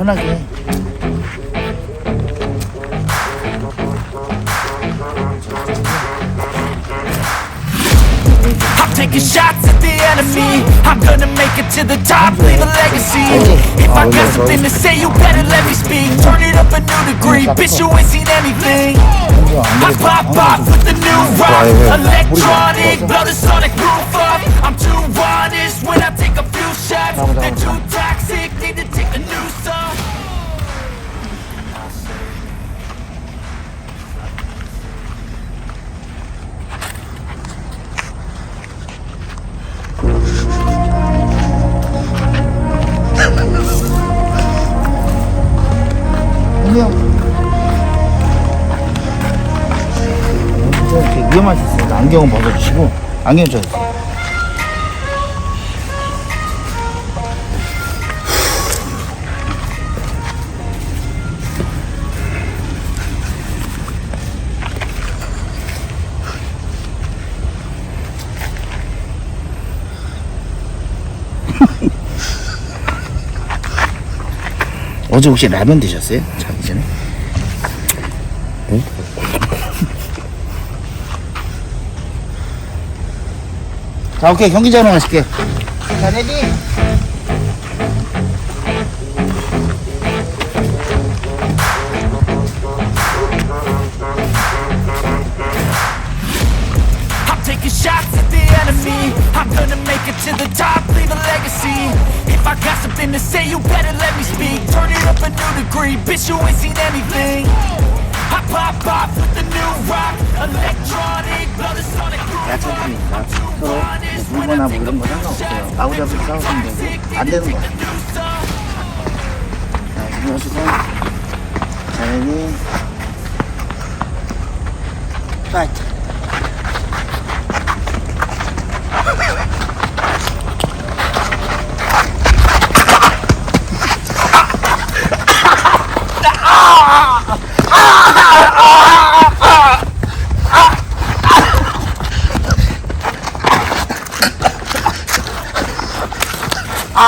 오늘 편하게 I'm taking shots at the enemy. I'm gonna make it to the top, leave a legacy. If I got something to say, you better let me speak. Turn it up a new degree, bitch, you ain't seen anything. I pop pop with the new rock, electronic, blow the sonic roof up. I'm too honest when I take a few shots. They're too 안경은 벗어주시고 안경 쪄주세요 어제 혹시 라면 드셨어요? 자기 전에? 자, 오케이. 경기 전화 하실게요. 자, 레디. I'm taking shots at the enemy. I'm gonna make it to the top, leave a legacy. If I got something to say, you better let me speak. Turn it up a new degree, bitch, you ain't seen anything. I pop off with the new rock, electronic, blow the sonic groove. 야채니까 서로 뭐 물거나 뭐 이런 거 상관없어요. 마구잡이 싸우면 되고 안 되는 거야. 자, 이러시고 자, 레디. 파이트.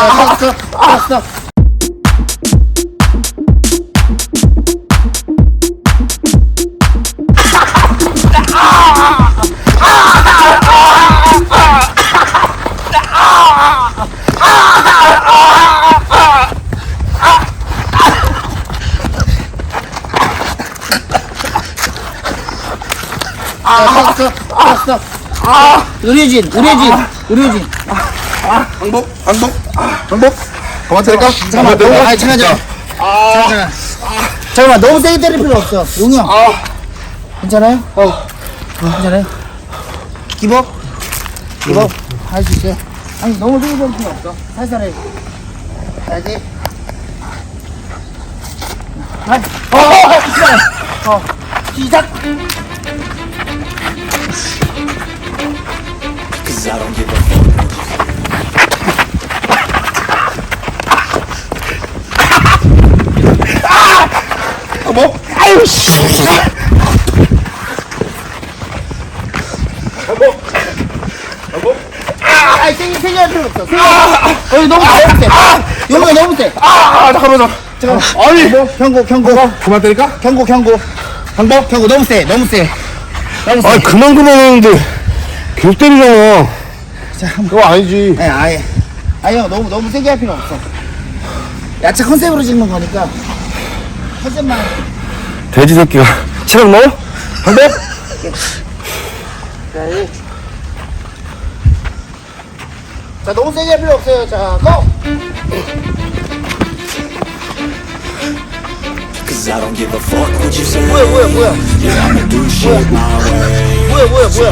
아, 스톱, 스톱, 스톱. 아, 스톱, 스톱, 스톱. 의료진, 의료진, 의료진. 방법 방법 방법 그만 때릴까? 잠깐만, 너무, 아니, 잠깐, 잠깐. 잠깐, 잠깐. 잠깐만, 너무 세게 때릴 필요 없어. 용이 형. 괜찮아요? 어. 괜찮아요? 기복? 기복? 할수 있어요? 아니, 너무 세게 때릴 필요 없어. 살살 해. 알지? 아, 어, 어, 시작! 어, 시작! Cause I don't give a fuck. 방법 아유, 씨! 방법 방법 아, 아니, 세게, 세게 할 필요 없어. 세게 할 필요 없어. 어, 너무 세, 너무 세. 용이 너무 세. 아 잠깐만 잠깐만 아니 경고, 경고. 그만 때릴까? 경고, 경고. 방법? 경고, 너무 세, 너무 세. 너무 세. 아 그만 그만 하는데 계속 때리잖아 자, 한 번. 그거 아니지 예, 아예. 아니, 형, 너무, 너무 세게 할 필요 없어. 야채 컨셉으로 찍는 거니까. 컨셉만. 돼지 새끼가 체력 넣어? 자, 이. 자, 너무 세게 할 필요 없어요. 자, 고! Cause I don't give a fuck what you say. 뭐야, 뭐야, 뭐야. Yeah, I'ma do shit my way. 뭐야, 뭐야, 뭐야.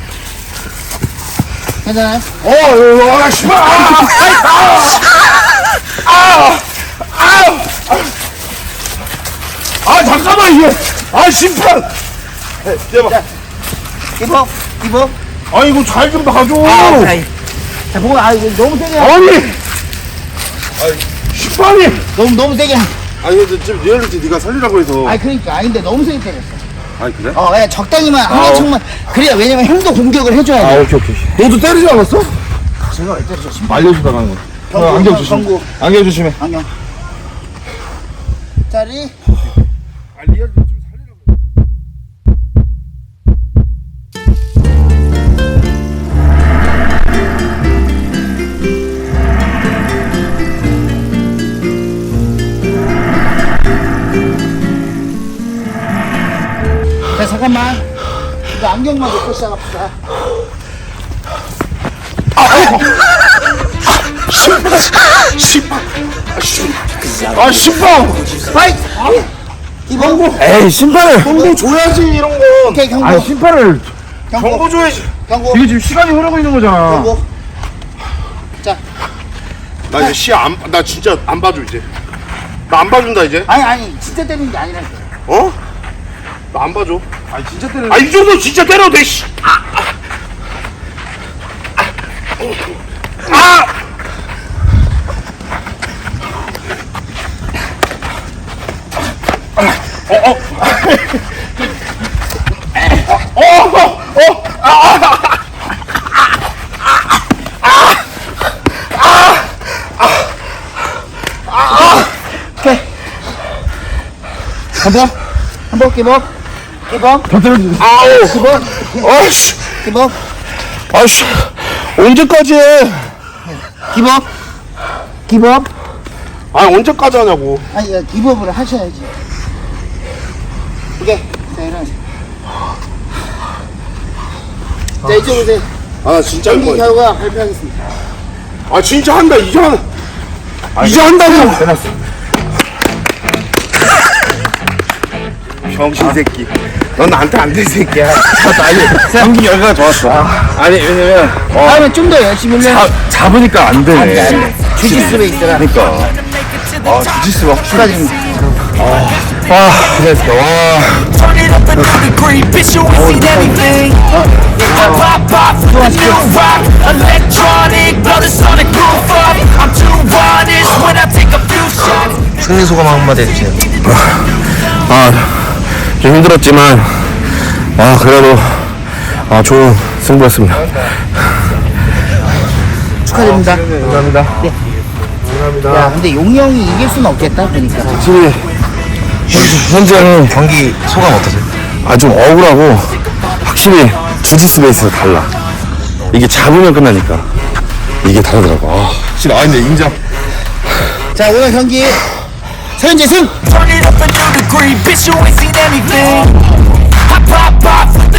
괜찮아요? 어, 어, 아, 씨발! 아! 아! 아! 아! 아, 잠깐만, 이게! 아, 심판! 대박. 기복, 기복. 아, 이거 잘 좀 봐줘! 아, 자, 자, 보고, 아, 이거 너무 세게. 하- 아니! 심판이! 너무, 너무 세게. 하- 아니, 근데 지금 리얼리티 네가 살리라고 해서. 아, 그러니까. 아닌데 너무 세게 때렸어. 아니, 그래? 어, 예, 적당히만, 한 척만. 그래야, 왜냐면 형도 공격을 해줘야 돼. 오케이, 오케이. 너도 때리지 않았어? 제가 왜? 심판. 알려주다 가는 거. 어, 안경 조심. 경고. 안경 조심해. 안경. 짜리. 아, 리얼 잠깐만. 이거 안경만 놓고 시작합시다. 아, 심- 아, 심판! 파이트! 기복. 에이, 심판을! 경고 줘야지, 이런 건! 오케이, 경고. 아, 심판을! 경고. 경고 줘야지! 경고. 이게 지금 시간이 흐르고 있는 거잖아. 경고. 자, 나 이제 시 안, 나 진짜 안 봐줘, 이제. 나 안 봐준다, 이제. 아니, 아니, 진짜 때리는 게 아니라. 어? 나 안 봐줘. 아 진짜 때려. 아, 이 정도 진짜 때려 돼, 씨. 아! 어, 어. 어, 어, 한번 끼먹. 1번 다 때려주세요. 아우. 1번 아이씨. 1번 아이씨. 언제까지 해? 1번 기법 아 언제까지 하냐고. 아니 야, 기법을 하셔야지 오케이 자 일어나세요 자 아. 이쪽 오세요 아 나 진짜 할 경기 거야. 결과 발표하겠습니다 아 진짜 한다 이제 한. 이제 한다고. 해놨어. 병신 새끼. 넌 나한테 안될 새끼야. 아니, 경기 결과가 좋았어. 아니, 왜냐면, 어, 다음에 좀 더 열심히 훈련. 잡, 잡으니까 안 되네. 안 돼, 안 돼. 주짓수에 있더라. 그러니까. 아, 주짓수가 확실히. 축하드립니다. 아, 고생했어. 와. Turn it up a new degree, bitch, you ain't seen anything. Pop, pop, pop, with the new rock. Electronic, blow the sonic roof up. I'm too honest when I take a few shots. 승리 소감 한마디 해주세요. 아, 좀 힘들었지만, 아, 그래도, 아, 좋은 승부였습니다. 축하드립니다. 감사합니다. 야, 근데 용이 형이 이길 수는 없겠다, 그러니까. 확실히, 현재 형이 경기 소감 어떠세요? 아, 좀 억울하고, 확실히 주짓수 베이스가 달라. 이게 잡으면 끝나니까. 이게 다르더라고. 아, 확실히, 아, 근데 인정. 자, 오늘 경기 Turn it up a new degree, bitch, you ain't seen anything. I pop off.